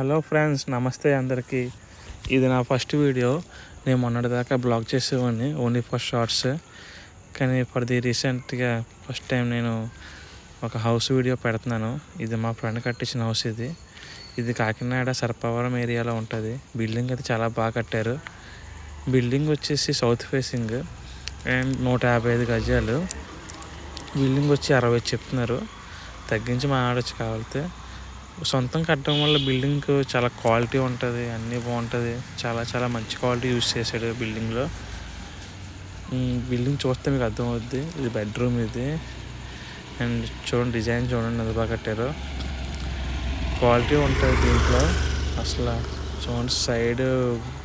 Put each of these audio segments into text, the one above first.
Hello friends నమస్తే అందరికీ. ఇది నా ఫస్ట్ వీడియో. నేను మొన్నటిదాకా బ్లాగ్ చేసేవాడిని ఓన్లీ ఫర్ షార్ట్స్. కానీ ఫర్ ది రీసెంట్గా ఫస్ట్ టైం నేను ఒక హౌస్ వీడియో పెడుతున్నాను. ఇది మా ఫ్రెండ్ కట్టించిన హౌస్ ఇది. ఇది కాకినాడ సర్పవరం ఏరియాలో ఉంటుంది. బిల్డింగ్ అయితే చాలా బాగా కట్టారు. బిల్డింగ్ వచ్చేసి సౌత్ ఫేసింగ్ అండ్ నూట యాభై ఐదు గజాలు. బిల్డింగ్ వచ్చి అరవై చెప్తున్నారు. తగ్గించి మాట్లాడచ్చు కావాలితే సొంతం కట్టడం వల్ల బిల్డింగ్ చాలా క్వాలిటీ ఉంటుంది అన్నీ బాగుంటుంది. చాలా చాలా మంచి క్వాలిటీ యూస్ చేశాడు బిల్డింగ్లో. బిల్డింగ్ చూస్తే మీకు అర్థమవుద్ది. ఇది బెడ్రూమ్ ఇది. అండ్ చూడండి డిజైన్ చూడండి ఎంత బాగా కట్టారు. క్వాలిటీ ఉంటుంది దీంట్లో. అసలు చూడండి సైడ్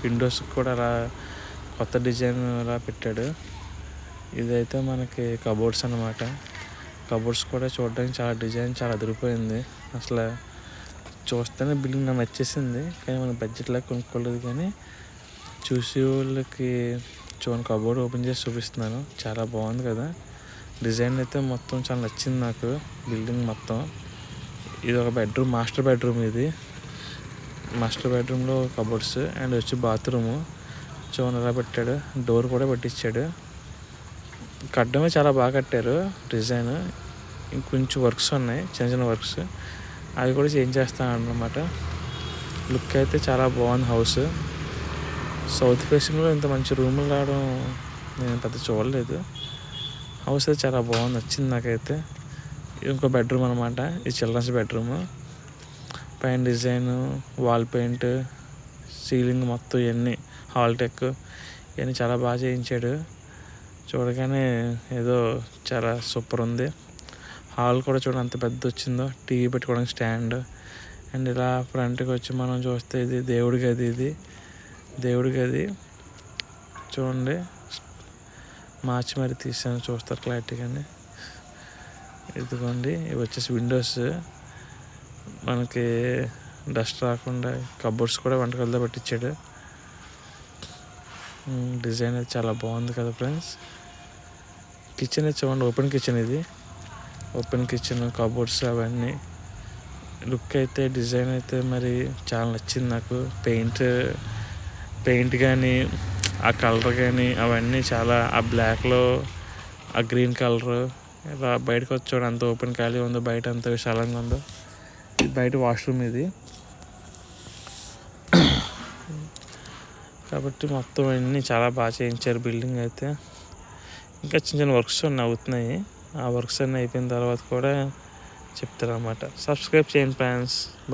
విండోస్ కూడా అలా కొత్త డిజైన్ అలా పెట్టాడు. ఇదైతే మనకి కబోర్డ్స్ అనమాట కబోర్డ్స్ కూడా చూడడానికి చాలా డిజైన్ చాలా అదిరిపోయింది. అసలు చూస్తేనే బిల్డింగ్ నాకు నచ్చేసింది. కానీ మన బడ్జెట్లో కొనుక్కోలేదు కానీ చూసే వాళ్ళకి చూడండి కబోర్డ్ ఓపెన్ చేసి చూపిస్తున్నాను. చాలా బాగుంది కదా. డిజైన్ అయితే మొత్తం చాలా నచ్చింది నాకు బిల్డింగ్ మొత్తం. ఇది ఒక బెడ్రూమ్ మాస్టర్ బెడ్రూమ్ ఇది. మాస్టర్ బెడ్రూమ్లో కబోర్డ్స్ అండ్ వచ్చి బాత్రూము చూడండి ఎలా పెట్టాడు? డోర్ కూడా పెట్టించాడు కట్టడమే చాలా బాగా కట్టారు డిజైన్. ఇంకొంచెం వర్క్స్ ఉన్నాయి చిన్న చిన్న వర్క్స్ అవి కూడా చేంజ్ చేస్తానమాట అన్నమాట లుక్ అయితే చాలా బాగుంది హౌస్ సౌత్ ఫేసింగ్లో ఇంత మంచి రూములు రావడం నేను పెద్ద చూడలేదు. హౌస్ అయితే చాలా బాగుంది నచ్చింది నాకైతే. ఇంకో బెడ్రూమ్ అనమాట ఇది చిల్డ్రన్స్ బెడ్రూమ్ పైన డిజైన్ వాల్ పెయింట్ సీలింగ్ మొత్తం ఇవన్నీ హాల్ టెక్ ఇవన్నీ చాలా బాగా చేయించాడు. చూడగానే ఏదో చాలా సూపర్ ఉంది. హాల్ కూడా చూడండి అంత పెద్ద వచ్చిందో టీవీ పెట్టుకోవడానికి స్టాండ్. అండ్ ఇలా ఫ్రంట్కి వచ్చి మనం చూస్తే ఇది దేవుడి గది ఇది. దేవుడి గది. చూడండి. మార్చి మరి తీసాను చూస్తారు క్లారిటీగానే ఇదిగోండి ఇవి వచ్చేసి విండోస్. మనకి డస్ట్ రాకుండా కబోర్డ్స్ కూడా వంటగదిలో పెట్టించాడు డిజైన్ అయితే చాలా బాగుంది కదా ఫ్రెండ్స్. కిచెన్ అయితే చూడండి ఓపెన్ కిచెన్ ఇది. ఓపెన్ కిచెన్ కబోర్డ్స్ అవన్నీ. లుక్ అయితే డిజైన్ అయితే మరి చాలా నచ్చింది నాకు. పెయింట్ పెయింట్ కానీ ఆ కలర్ కానీ అవన్నీ చాలా ఆ బ్లాక్లో ఆ గ్రీన్ కలర్. ఇలా బయటకు వచ్చాడు అంత ఓపెన్ ఖాళీ ఉందో బయట అంత విశాలంగా ఉందో. బయట వాష్రూమ్ ఇది. కాబట్టి మొత్తం అన్నీ చాలా బాగా చేయించారు బిల్డింగ్ అయితే. ఇంకా చిన్న చిన్న వర్క్స్ ఉన్నాయి అవుతున్నాయి ఆ వర్క్స్ అన్నీ అయిపోయిన తర్వాత కూడా చెప్తారన్నమాట. సబ్స్క్రైబ్ చేయండి ఫ్యాన్స్ బాయ్